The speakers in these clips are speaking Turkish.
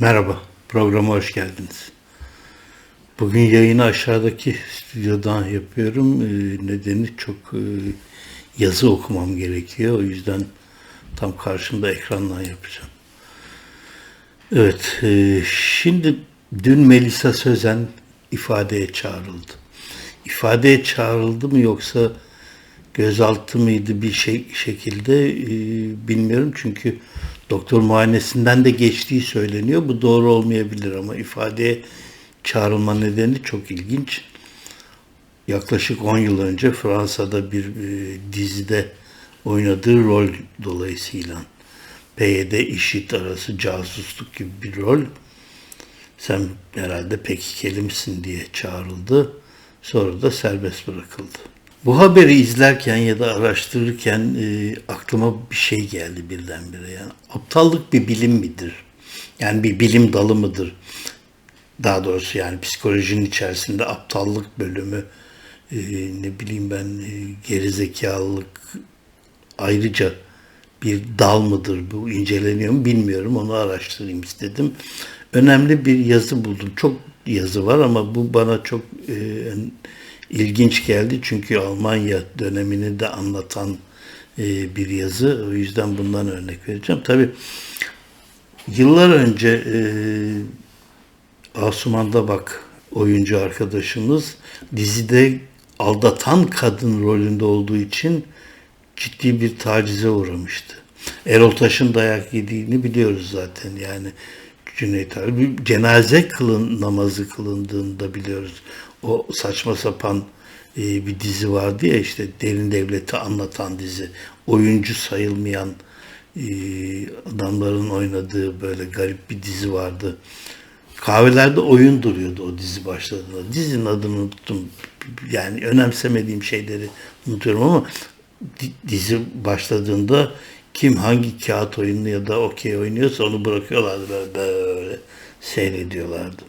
Merhaba, programa hoş geldiniz. Bugün yayını aşağıdaki stüdyodan yapıyorum. Ee, nedeni çok e, yazı okumam gerekiyor. O yüzden tam karşımda ekrandan yapacağım. Evet, e, şimdi dün Melisa Sözen ifadeye çağrıldı. İfadeye çağrıldı mı yoksa gözaltı mıydı bir şey şekilde e, bilmiyorum çünkü doktor muayenesinden de geçtiği söyleniyor. Bu doğru olmayabilir ama ifadeye çağrılma nedeni çok ilginç. Yaklaşık 10 yıl önce Fransa'da bir e, dizide oynadığı rol dolayısıyla PYD işit arası casusluk gibi bir rol. Sen herhalde peki misin diye çağrıldı. Sonra da serbest bırakıldı. Bu haberi izlerken ya da araştırırken e, aklıma bir şey geldi birdenbire. Yani aptallık bir bilim midir? Yani bir bilim dalı mıdır? Daha doğrusu yani psikolojinin içerisinde aptallık bölümü, e, ne bileyim ben e, gerizekalılık ayrıca bir dal mıdır bu inceleniyor mu bilmiyorum onu araştırayım istedim. Önemli bir yazı buldum. Çok yazı var ama bu bana çok e, ilginç geldi çünkü Almanya dönemini de anlatan e, bir yazı. O yüzden bundan örnek vereceğim. Tabi yıllar önce e, Asuman bak oyuncu arkadaşımız dizide aldatan kadın rolünde olduğu için ciddi bir tacize uğramıştı. Erol Taş'ın dayak yediğini biliyoruz zaten yani Cüneyt abi. Cenaze kılın, namazı kılındığında biliyoruz. O saçma sapan e, bir dizi vardı ya işte derin devleti anlatan dizi. Oyuncu sayılmayan e, adamların oynadığı böyle garip bir dizi vardı. Kahvelerde oyun duruyordu o dizi başladığında. Dizinin adını unuttum. Yani önemsemediğim şeyleri unutuyorum ama dizi başladığında kim hangi kağıt oyunu ya da okey oynuyorsa onu bırakıyorlardı böyle, böyle seyrediyorlardı.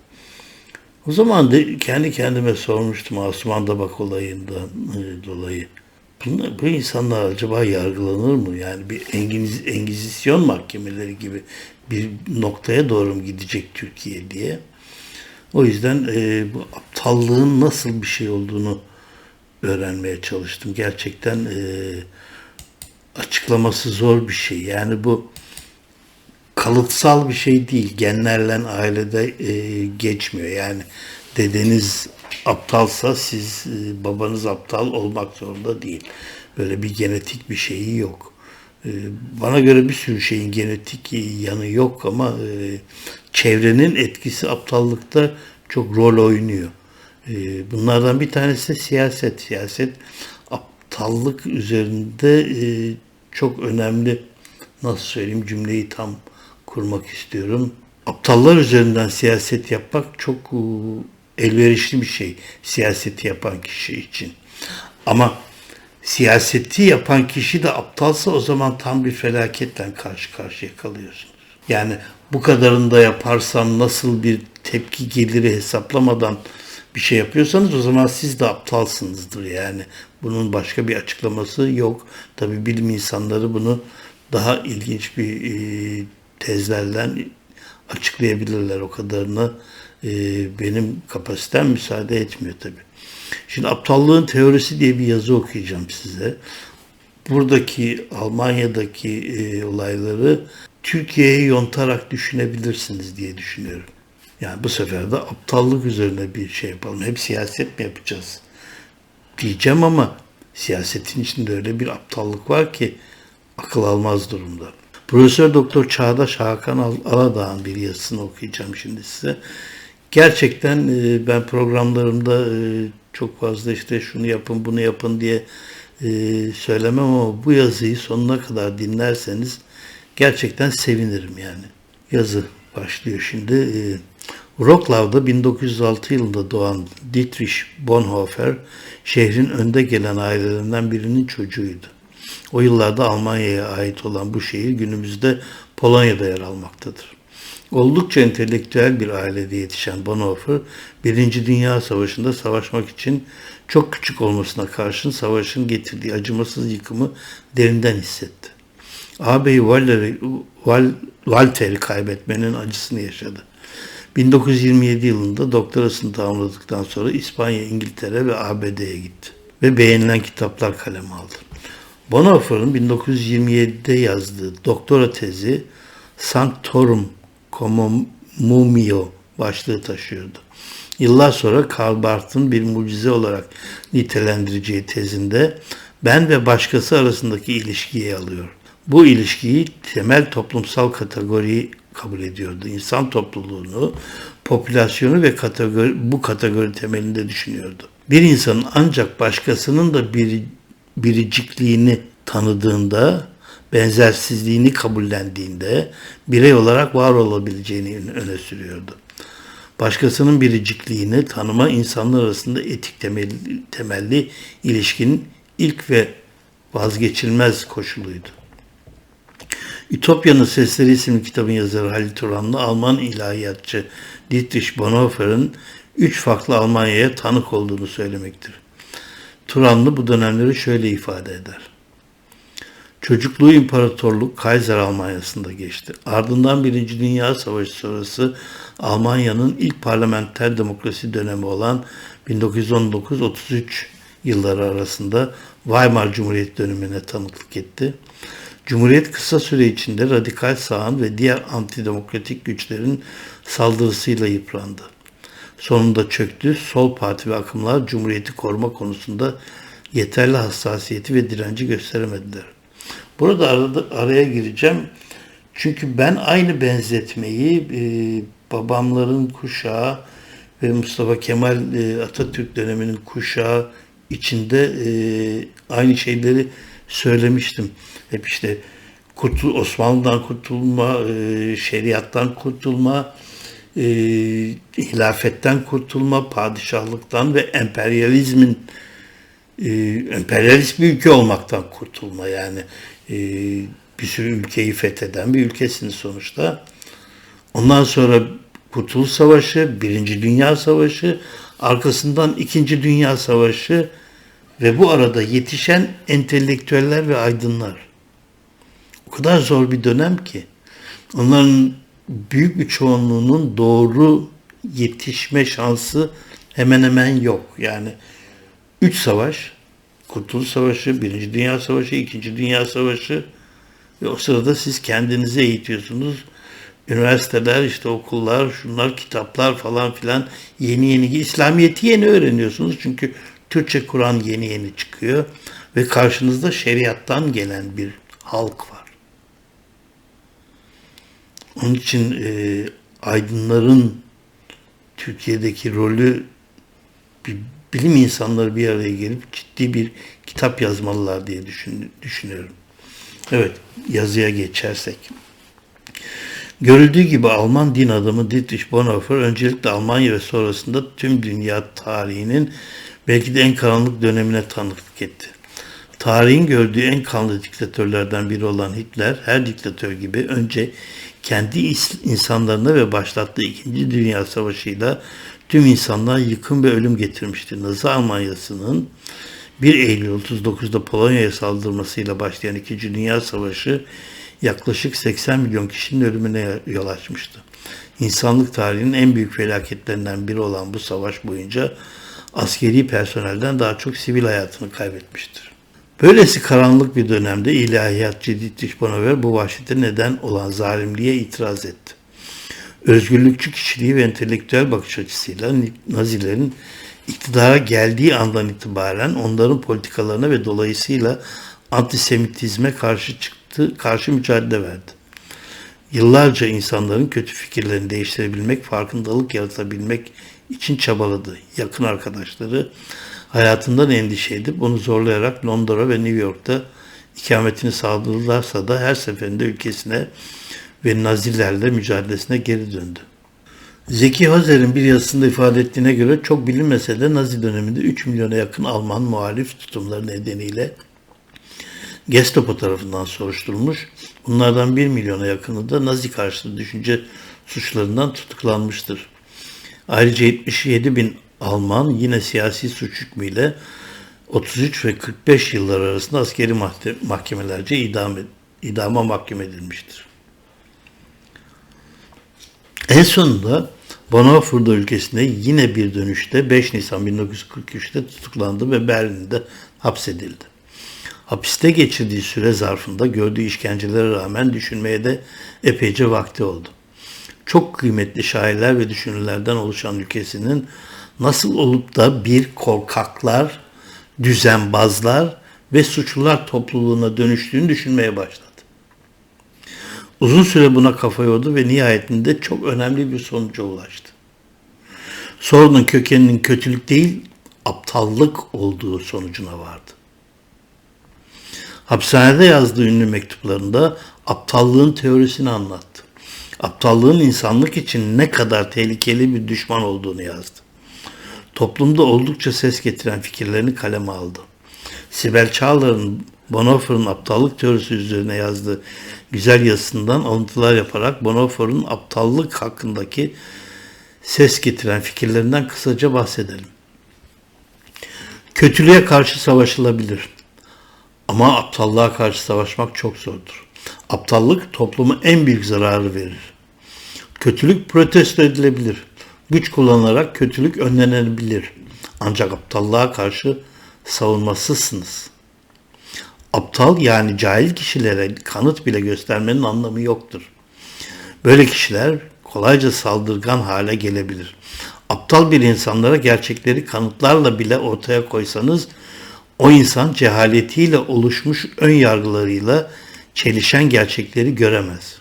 O zaman da kendi kendime sormuştum Asuman bak olayından e, dolayı. Bunlar, bu insanlar acaba yargılanır mı? Yani bir engiz, engizisyon mahkemeleri gibi bir noktaya doğru mu gidecek Türkiye diye. O yüzden e, bu aptallığın nasıl bir şey olduğunu öğrenmeye çalıştım. Gerçekten e, açıklaması zor bir şey. Yani bu kalıtsal bir şey değil. Genlerle ailede e, geçmiyor. Yani dedeniz aptalsa siz e, babanız aptal olmak zorunda değil. Böyle bir genetik bir şeyi yok. E, bana göre bir sürü şeyin genetik yanı yok ama e, çevrenin etkisi aptallıkta çok rol oynuyor. E, bunlardan bir tanesi siyaset. Siyaset aptallık üzerinde e, çok önemli nasıl söyleyeyim cümleyi tam kurmak istiyorum. Aptallar üzerinden siyaset yapmak çok e, elverişli bir şey siyaseti yapan kişi için. Ama siyaseti yapan kişi de aptalsa o zaman tam bir felaketle karşı karşıya kalıyorsunuz. Yani bu kadarını da yaparsam nasıl bir tepki geliri hesaplamadan bir şey yapıyorsanız o zaman siz de aptalsınızdır yani. Bunun başka bir açıklaması yok. Tabi bilim insanları bunu daha ilginç bir tezlerle açıklayabilirler o kadarını. E, benim kapasitem müsaade etmiyor tabi. Şimdi aptallığın teorisi diye bir yazı okuyacağım size. Buradaki Almanya'daki e, olayları Türkiye'ye yontarak düşünebilirsiniz diye düşünüyorum. Yani bu sefer de aptallık üzerine bir şey yapalım. Hep siyaset mi yapacağız? Diyeceğim ama siyasetin içinde öyle bir aptallık var ki akıl almaz durumda. Profesör Doktor Çağdaş Hakan Aladağ'ın bir yazısını okuyacağım şimdi size. Gerçekten e, ben programlarımda e, çok fazla işte şunu yapın bunu yapın diye e, söylemem ama bu yazıyı sonuna kadar dinlerseniz gerçekten sevinirim yani. Yazı başlıyor şimdi. Wrocław'da 1906 yılında doğan Dietrich Bonhoeffer şehrin önde gelen ailelerinden birinin çocuğuydu. O yıllarda Almanya'ya ait olan bu şehir günümüzde Polonya'da yer almaktadır. Oldukça entelektüel bir ailede yetişen Bonhoeffer, Birinci Dünya Savaşı'nda savaşmak için çok küçük olmasına karşın savaşın getirdiği acımasız yıkımı derinden hissetti. ağabeyi Walter'i, Wal, Walter'i kaybetmenin acısını yaşadı. 1927 yılında doktorasını tamamladıktan sonra İspanya, İngiltere ve ABD'ye gitti. Ve beğenilen kitaplar kaleme aldı. Bonhoeffer'ın 1927'de yazdığı doktora tezi Sanctorum Communio başlığı taşıyordu. Yıllar sonra Karl Barth'ın bir mucize olarak nitelendireceği tezinde ben ve başkası arasındaki ilişkiyi alıyor. Bu ilişkiyi temel toplumsal kategoriyi kabul ediyordu. İnsan topluluğunu, popülasyonu ve kategori, bu kategori temelinde düşünüyordu. Bir insanın ancak başkasının da bir, biricikliğini tanıdığında, benzersizliğini kabullendiğinde birey olarak var olabileceğini öne sürüyordu. Başkasının biricikliğini tanıma insanlar arasında etik temelli, temelli ilişkinin ilk ve vazgeçilmez koşuluydu. Ütopya'nın Sesleri isimli kitabın yazarı Halil Turanlı, Alman ilahiyatçı Dietrich Bonhoeffer'ın üç farklı Almanya'ya tanık olduğunu söylemektir. Turanlı bu dönemleri şöyle ifade eder. Çocukluğu imparatorluk Kaiser Almanya'sında geçti. Ardından Birinci Dünya Savaşı sonrası Almanya'nın ilk parlamenter demokrasi dönemi olan 1919-33 yılları arasında Weimar Cumhuriyeti dönemine tanıklık etti. Cumhuriyet kısa süre içinde radikal sağın ve diğer antidemokratik güçlerin saldırısıyla yıprandı. Sonunda çöktü. Sol parti ve akımlar Cumhuriyeti koruma konusunda yeterli hassasiyeti ve direnci gösteremediler. Burada arada, araya gireceğim. Çünkü ben aynı benzetmeyi e, babamların kuşağı ve Mustafa Kemal e, Atatürk döneminin kuşağı içinde e, aynı şeyleri söylemiştim. Hep işte kurtul Osmanlı'dan kurtulma, e, şeriattan kurtulma, e, hilafetten kurtulma, padişahlıktan ve emperyalizmin e, emperyalist bir ülke olmaktan kurtulma yani e, bir sürü ülkeyi fetheden bir ülkesiniz sonuçta. Ondan sonra Kurtuluş Savaşı, Birinci Dünya Savaşı, arkasından İkinci Dünya Savaşı ve bu arada yetişen entelektüeller ve aydınlar. O kadar zor bir dönem ki onların büyük bir çoğunluğunun doğru yetişme şansı hemen hemen yok. Yani üç savaş, Kurtuluş Savaşı, Birinci Dünya Savaşı, İkinci Dünya Savaşı ve o sırada siz kendinizi eğitiyorsunuz. Üniversiteler, işte okullar, şunlar, kitaplar falan filan yeni yeni İslamiyet'i yeni öğreniyorsunuz. Çünkü Türkçe Kur'an yeni yeni çıkıyor ve karşınızda şeriattan gelen bir halk var. Onun için e, aydınların Türkiye'deki rolü bir bilim insanları bir araya gelip ciddi bir kitap yazmalılar diye düşün, düşünüyorum. Evet, yazıya geçersek. Görüldüğü gibi Alman din adamı Dietrich Bonhoeffer öncelikle Almanya ve sonrasında tüm dünya tarihinin belki de en karanlık dönemine tanıklık etti. Tarihin gördüğü en kanlı diktatörlerden biri olan Hitler, her diktatör gibi önce kendi insanlarına ve başlattığı İkinci Dünya Savaşı'yla tüm insanlığa yıkım ve ölüm getirmişti. Nazi Almanyası'nın 1 Eylül 39'da Polonya'ya saldırmasıyla başlayan İkinci Dünya Savaşı yaklaşık 80 milyon kişinin ölümüne yol açmıştı. İnsanlık tarihinin en büyük felaketlerinden biri olan bu savaş boyunca askeri personelden daha çok sivil hayatını kaybetmiştir. Böylesi karanlık bir dönemde ilahiyatçı Dietrich Bonhoeffer bu vahşete neden olan zalimliğe itiraz etti. Özgürlükçü kişiliği ve entelektüel bakış açısıyla Nazilerin iktidara geldiği andan itibaren onların politikalarına ve dolayısıyla antisemitizme karşı çıktı, karşı mücadele verdi. Yıllarca insanların kötü fikirlerini değiştirebilmek, farkındalık yaratabilmek için çabaladı. Yakın arkadaşları hayatından endişe edip onu zorlayarak Londra ve New York'ta ikametini sağladılarsa da her seferinde ülkesine ve Nazilerle mücadelesine geri döndü. Zeki Hazer'in bir yazısında ifade ettiğine göre çok bilinmese de Nazi döneminde 3 milyona yakın Alman muhalif tutumları nedeniyle Gestapo tarafından soruşturulmuş. Bunlardan 1 milyona yakını da Nazi karşıtı düşünce suçlarından tutuklanmıştır. Ayrıca 77 bin Alman yine siyasi suç hükmüyle 33 ve 45 yıllar arasında askeri mahkemelerce idam idama mahkum edilmiştir. En sonunda Bonhoeffer ülkesinde yine bir dönüşte 5 Nisan 1943'te tutuklandı ve Berlin'de hapsedildi. Hapiste geçirdiği süre zarfında gördüğü işkencelere rağmen düşünmeye de epeyce vakti oldu. Çok kıymetli şairler ve düşünürlerden oluşan ülkesinin nasıl olup da bir korkaklar, düzenbazlar ve suçlular topluluğuna dönüştüğünü düşünmeye başladı. Uzun süre buna kafa yordu ve nihayetinde çok önemli bir sonuca ulaştı. Sorunun kökeninin kötülük değil, aptallık olduğu sonucuna vardı. Hapishanede yazdığı ünlü mektuplarında aptallığın teorisini anlattı. Aptallığın insanlık için ne kadar tehlikeli bir düşman olduğunu yazdı. Toplumda oldukça ses getiren fikirlerini kaleme aldı. Sibel Çağlar'ın Bonhoeffer'ın aptallık teorisi üzerine yazdığı güzel yazısından alıntılar yaparak Bonhoeffer'ın aptallık hakkındaki ses getiren fikirlerinden kısaca bahsedelim. Kötülüğe karşı savaşılabilir. Ama aptallığa karşı savaşmak çok zordur. Aptallık topluma en büyük zararı verir. Kötülük protesto edilebilir. Güç kullanılarak kötülük önlenebilir. Ancak aptallığa karşı savunmasızsınız. Aptal yani cahil kişilere kanıt bile göstermenin anlamı yoktur. Böyle kişiler kolayca saldırgan hale gelebilir. Aptal bir insanlara gerçekleri kanıtlarla bile ortaya koysanız o insan cehaletiyle oluşmuş ön yargılarıyla çelişen gerçekleri göremez.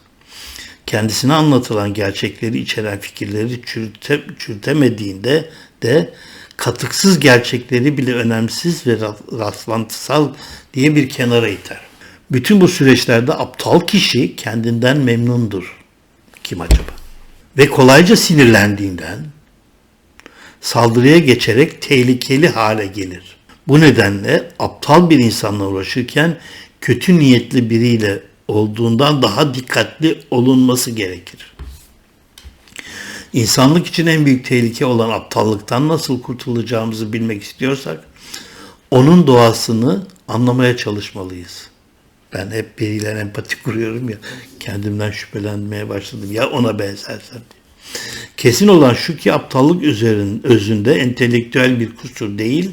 Kendisine anlatılan gerçekleri içeren fikirleri çürüte, çürütemediğinde de katıksız gerçekleri bile önemsiz ve rastlantısal diye bir kenara iter. Bütün bu süreçlerde aptal kişi kendinden memnundur. Kim acaba? Ve kolayca sinirlendiğinden saldırıya geçerek tehlikeli hale gelir. Bu nedenle aptal bir insanla uğraşırken kötü niyetli biriyle olduğundan daha dikkatli olunması gerekir. İnsanlık için en büyük tehlike olan aptallıktan nasıl kurtulacağımızı bilmek istiyorsak onun doğasını anlamaya çalışmalıyız. Ben hep biriyle empati kuruyorum ya kendimden şüphelenmeye başladım ya ona benzersem diye. Kesin olan şu ki aptallık üzerinin özünde entelektüel bir kusur değil,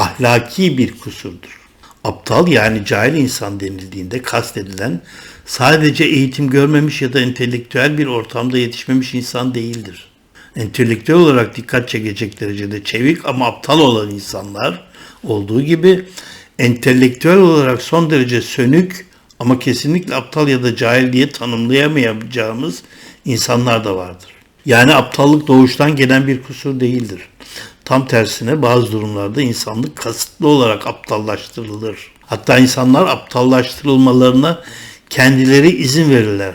ahlaki bir kusurdur. Aptal yani cahil insan denildiğinde kastedilen sadece eğitim görmemiş ya da entelektüel bir ortamda yetişmemiş insan değildir. Entelektüel olarak dikkat çekecek derecede çevik ama aptal olan insanlar olduğu gibi entelektüel olarak son derece sönük ama kesinlikle aptal ya da cahil diye tanımlayamayacağımız insanlar da vardır. Yani aptallık doğuştan gelen bir kusur değildir. Tam tersine bazı durumlarda insanlık kasıtlı olarak aptallaştırılır. Hatta insanlar aptallaştırılmalarına kendileri izin verirler.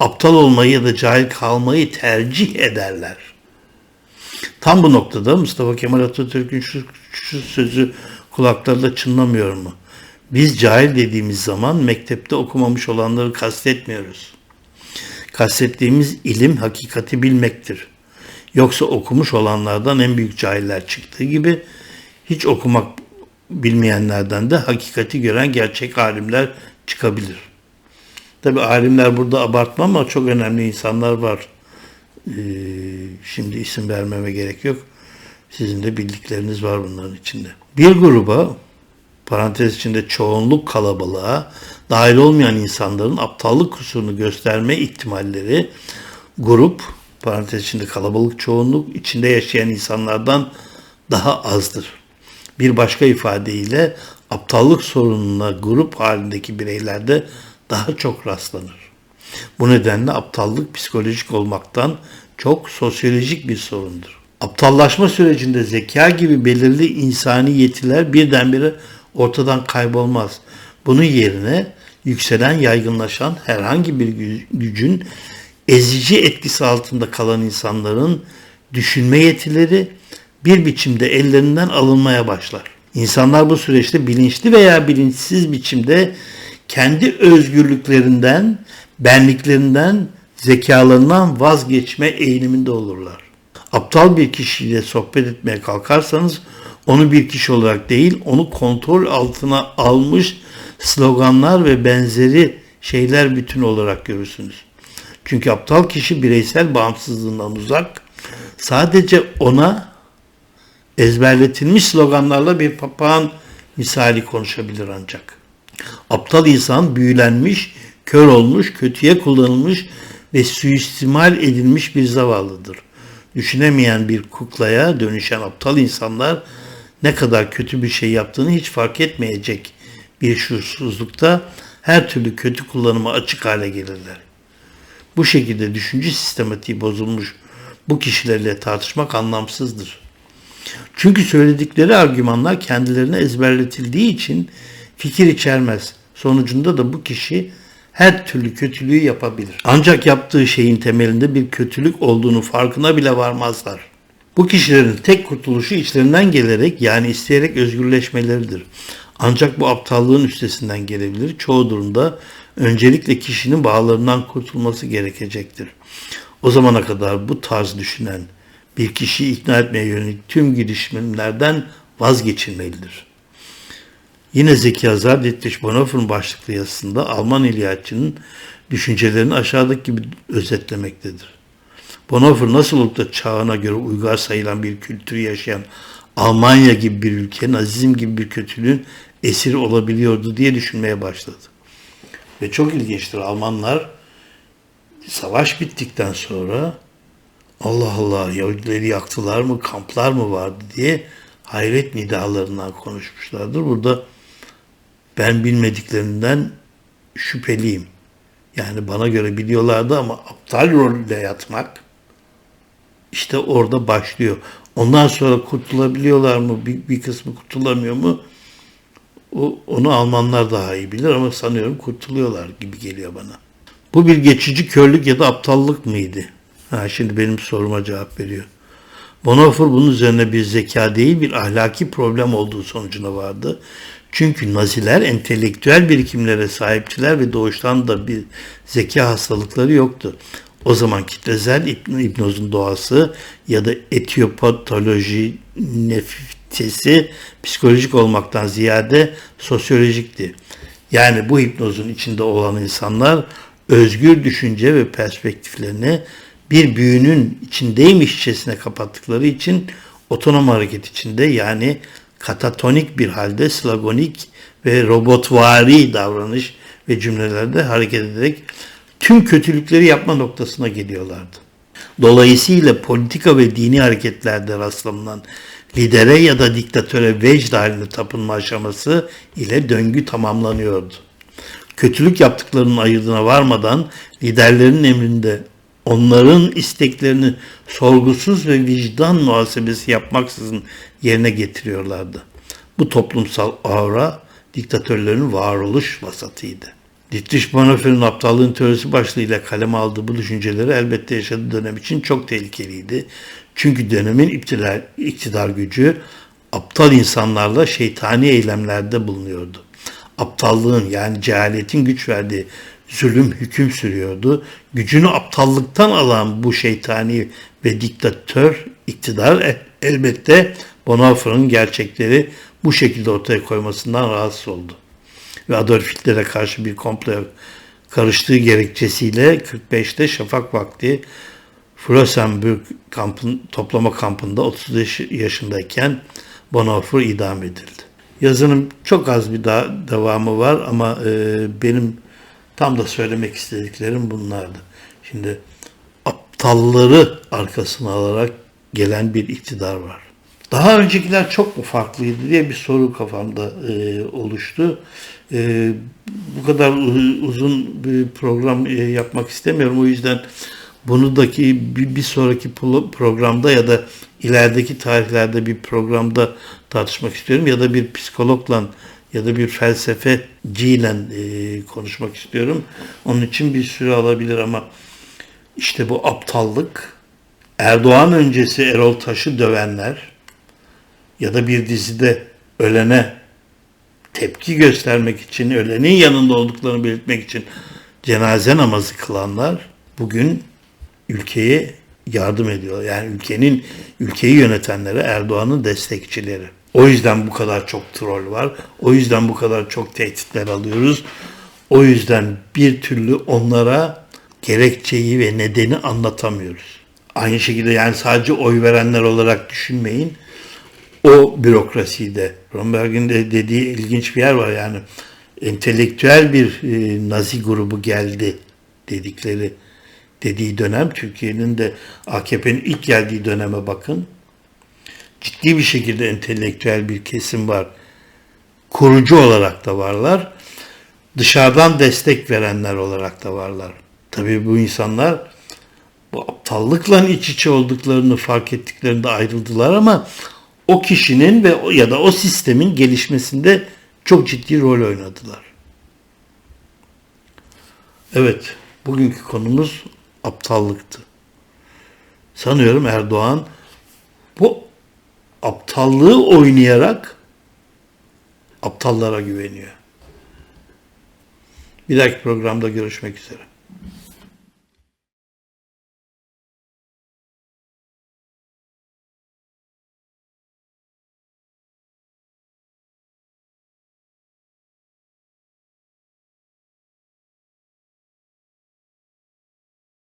Aptal olmayı ya da cahil kalmayı tercih ederler. Tam bu noktada Mustafa Kemal Atatürk'ün şu, şu sözü kulaklarda çınlamıyor mu? Biz cahil dediğimiz zaman mektepte okumamış olanları kastetmiyoruz. Kastettiğimiz ilim hakikati bilmektir. Yoksa okumuş olanlardan en büyük cahiller çıktığı gibi hiç okumak bilmeyenlerden de hakikati gören gerçek alimler çıkabilir. Tabi alimler burada abartma ama çok önemli insanlar var. Ee, şimdi isim vermeme gerek yok. Sizin de bildikleriniz var bunların içinde. Bir gruba parantez içinde çoğunluk kalabalığa dahil olmayan insanların aptallık kusurunu gösterme ihtimalleri grup parantez içinde kalabalık çoğunluk içinde yaşayan insanlardan daha azdır. Bir başka ifadeyle aptallık sorununa grup halindeki bireylerde daha çok rastlanır. Bu nedenle aptallık psikolojik olmaktan çok sosyolojik bir sorundur. Aptallaşma sürecinde zeka gibi belirli insani yetiler birdenbire ortadan kaybolmaz. Bunun yerine yükselen, yaygınlaşan herhangi bir gücün ezici etkisi altında kalan insanların düşünme yetileri bir biçimde ellerinden alınmaya başlar. İnsanlar bu süreçte bilinçli veya bilinçsiz biçimde kendi özgürlüklerinden, benliklerinden, zekalarından vazgeçme eğiliminde olurlar. Aptal bir kişiyle sohbet etmeye kalkarsanız onu bir kişi olarak değil, onu kontrol altına almış sloganlar ve benzeri şeyler bütün olarak görürsünüz. Çünkü aptal kişi bireysel bağımsızlığından uzak, sadece ona ezberletilmiş sloganlarla bir papağan misali konuşabilir ancak. Aptal insan büyülenmiş, kör olmuş, kötüye kullanılmış ve suistimal edilmiş bir zavallıdır. Düşünemeyen bir kuklaya dönüşen aptal insanlar ne kadar kötü bir şey yaptığını hiç fark etmeyecek bir şuursuzlukta her türlü kötü kullanıma açık hale gelirler. Bu şekilde düşünce sistematiği bozulmuş bu kişilerle tartışmak anlamsızdır. Çünkü söyledikleri argümanlar kendilerine ezberletildiği için fikir içermez. Sonucunda da bu kişi her türlü kötülüğü yapabilir. Ancak yaptığı şeyin temelinde bir kötülük olduğunu farkına bile varmazlar. Bu kişilerin tek kurtuluşu içlerinden gelerek yani isteyerek özgürleşmeleridir. Ancak bu aptallığın üstesinden gelebilir. Çoğu durumda öncelikle kişinin bağlarından kurtulması gerekecektir. O zamana kadar bu tarz düşünen bir kişiyi ikna etmeye yönelik tüm girişimlerden vazgeçilmelidir. Yine Zeki Azar Dietrich Bonhoeffer'ın başlıklı yazısında Alman ilahiyatçının düşüncelerini aşağıdaki gibi özetlemektedir. Bonhoeffer nasıl olup da çağına göre uygar sayılan bir kültürü yaşayan Almanya gibi bir ülke, Nazizm gibi bir kötülüğün esiri olabiliyordu diye düşünmeye başladı. Ve çok ilginçtir Almanlar savaş bittikten sonra Allah Allah Yahudileri yaktılar mı, kamplar mı vardı diye hayret nidalarından konuşmuşlardır. Burada ben bilmediklerinden şüpheliyim. Yani bana göre biliyorlardı ama aptal rolde yatmak işte orada başlıyor. Ondan sonra kurtulabiliyorlar mı? Bir, bir kısmı kurtulamıyor mu? O, onu Almanlar daha iyi bilir ama sanıyorum kurtuluyorlar gibi geliyor bana. Bu bir geçici körlük ya da aptallık mıydı? Ha, şimdi benim soruma cevap veriyor. Bonhoeffer bunun üzerine bir zeka değil bir ahlaki problem olduğu sonucuna vardı. Çünkü Naziler entelektüel birikimlere sahiptiler ve doğuştan da bir zeka hastalıkları yoktu. O zaman kitlesel hipnozun doğası ya da etiyopatoloji neftesi psikolojik olmaktan ziyade sosyolojikti. Yani bu hipnozun içinde olan insanlar özgür düşünce ve perspektiflerini bir büyünün içindeymişçesine kapattıkları için otonom hareket içinde yani katatonik bir halde slagonik ve robotvari davranış ve cümlelerde hareket ederek tüm kötülükleri yapma noktasına geliyorlardı. Dolayısıyla politika ve dini hareketlerde rastlanılan lidere ya da diktatöre vecd haline tapınma aşaması ile döngü tamamlanıyordu. Kötülük yaptıklarının ayırdına varmadan liderlerin emrinde onların isteklerini sorgusuz ve vicdan muhasebesi yapmaksızın yerine getiriyorlardı. Bu toplumsal aura diktatörlerin varoluş vasatıydı. Dietrich Bonhoeffer'in aptallığın teorisi başlığıyla kaleme aldığı bu düşünceleri elbette yaşadığı dönem için çok tehlikeliydi. Çünkü dönemin iktidar, iktidar gücü aptal insanlarla şeytani eylemlerde bulunuyordu. Aptallığın yani cehaletin güç verdiği zulüm hüküm sürüyordu. Gücünü aptallıktan alan bu şeytani ve diktatör iktidar elbette Bonhoeffer'ın gerçekleri bu şekilde ortaya koymasından rahatsız oldu. Ve Adolf Hitler'e karşı bir komplo karıştığı gerekçesiyle 45'te şafak vakti Flossenburg kampın, toplama kampında 35 yaşındayken Bonhoeffer idam edildi. Yazının çok az bir daha devamı var ama e, benim tam da söylemek istediklerim bunlardı. Şimdi aptalları arkasına alarak gelen bir iktidar var. Daha öncekiler çok mu farklıydı diye bir soru kafamda e, oluştu. E, bu kadar uzun bir program e, yapmak istemiyorum. O yüzden bunu daki bir, bir sonraki programda ya da ilerideki tarihlerde bir programda tartışmak istiyorum ya da bir psikologla ya da bir felsefeciyle e, konuşmak istiyorum. Onun için bir süre alabilir ama işte bu aptallık Erdoğan öncesi Erol Taş'ı dövenler ya da bir dizide ölene tepki göstermek için, ölenin yanında olduklarını belirtmek için cenaze namazı kılanlar bugün ülkeye yardım ediyor. Yani ülkenin ülkeyi yönetenlere Erdoğan'ın destekçileri. O yüzden bu kadar çok troll var. O yüzden bu kadar çok tehditler alıyoruz. O yüzden bir türlü onlara gerekçeyi ve nedeni anlatamıyoruz. Aynı şekilde yani sadece oy verenler olarak düşünmeyin. O bürokrasiyi de Romberg'in de dediği ilginç bir yer var yani entelektüel bir e, Nazi grubu geldi dedikleri dediği dönem Türkiye'nin de AKP'nin ilk geldiği döneme bakın. Ciddi bir şekilde entelektüel bir kesim var. Kurucu olarak da varlar. Dışarıdan destek verenler olarak da varlar. Tabii bu insanlar bu aptallıkla iç içe olduklarını fark ettiklerinde ayrıldılar ama o kişinin ve ya da o sistemin gelişmesinde çok ciddi rol oynadılar. Evet, bugünkü konumuz aptallıktı. Sanıyorum Erdoğan bu aptallığı oynayarak aptallara güveniyor. Bir dahaki programda görüşmek üzere.